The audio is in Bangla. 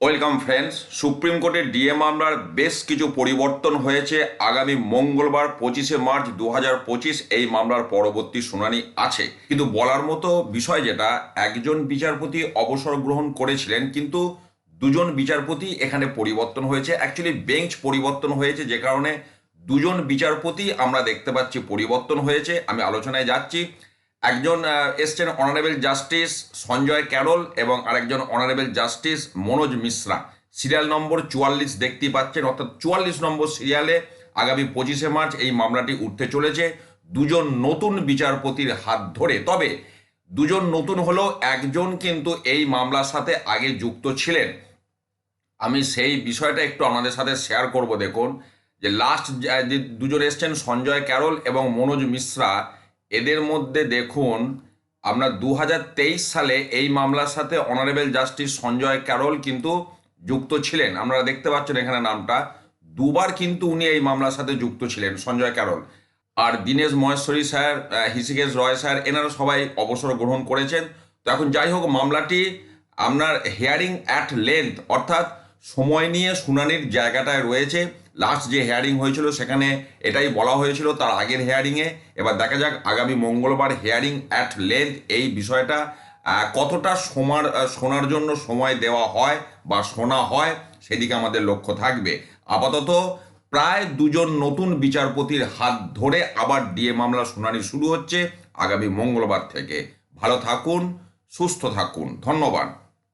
ওয়েলকাম ফ্রেন্ডস সুপ্রিম কোর্টের ডিএ মামলার বেশ কিছু পরিবর্তন হয়েছে। আগামী মঙ্গলবার পঁচিশে মার্চ দু এই মামলার পরবর্তী শুনানি আছে। কিন্তু বলার মতো বিষয় যেটা, একজন বিচারপতি অবসর গ্রহণ করেছিলেন, কিন্তু দুজন বিচারপতি এখানে পরিবর্তন হয়েছে। অ্যাকচুয়ালি বেঞ্চ পরিবর্তন হয়েছে, যে কারণে দুজন বিচারপতি আমরা দেখতে পাচ্ছি পরিবর্তন হয়েছে। আমি আলোচনায় যাচ্ছি। একজন এসছেন অনারেবল জাস্টিস সঞ্জয় ক্যারল এবং আরেকজন honourable justice Manoj Mishra. Serial number চুয়াল্লিশ দেখতে পাচ্ছেন, অর্থাৎ চুয়াল্লিশ নম্বর সিরিয়ালে আগামী পঁচিশে মার্চ এই মামলাটি উঠতে চলেছে। দুজন নতুন বিচারপতির হাত ধরে। তবে দুজন নতুন হলেও একজন কিন্তু এই মামলার সাথে আগে যুক্ত ছিলেন। আমি সেই বিষয়টা একটু আমাদের সাথে শেয়ার করব, দেখুন। যে লাস্ট দুজন এসছেন সঞ্জয় ক্যারল এবং মনোজ মিশ্রা এদের মধ্যে দেখুন আপনার দু সালে এই মামলার সাথে অনারেবল জাস্টিস সঞ্জয় ক্যারল কিন্তু যুক্ত ছিলেন। আপনারা দেখতে পাচ্ছেন এখানে নামটা। দুবার কিন্তু উনি এই মামলার সাথে যুক্ত ছিলেন সঞ্জয় ক্যারল। আর Dinesh Maheshwari sir uh, Hrishikesh Roy sir এনারা সবাই অবসর গ্রহণ করেছেন। তো এখন যাই হোক মামলাটি আপনার হেয়ারিং অ্যাট লেন্থ অর্থাৎ সময় নিয়ে শুনানির জায়গাটায় রয়েছে। লাস্ট যে হেয়ারিং হয়েছিল, সেখানে এটাই বলা হয়েছিল তার আগের হেয়ারিংয়ে এবার দেখা যাক আগামী মঙ্গলবার হেয়ারিং অ্যাট লেন্থ এই বিষয়টা কতটা সমার শোনার জন্য সময় দেওয়া হয় বা শোনা হয়, সেদিকে আমাদের লক্ষ্য থাকবে। আপাতত প্রায় দুজন নতুন বিচারপতির হাত ধরে আবার ডিএ মামলা শুনানি শুরু হচ্ছে আগামী মঙ্গলবার থেকে। ভালো থাকুন, সুস্থ থাকুন। ধন্যবাদ।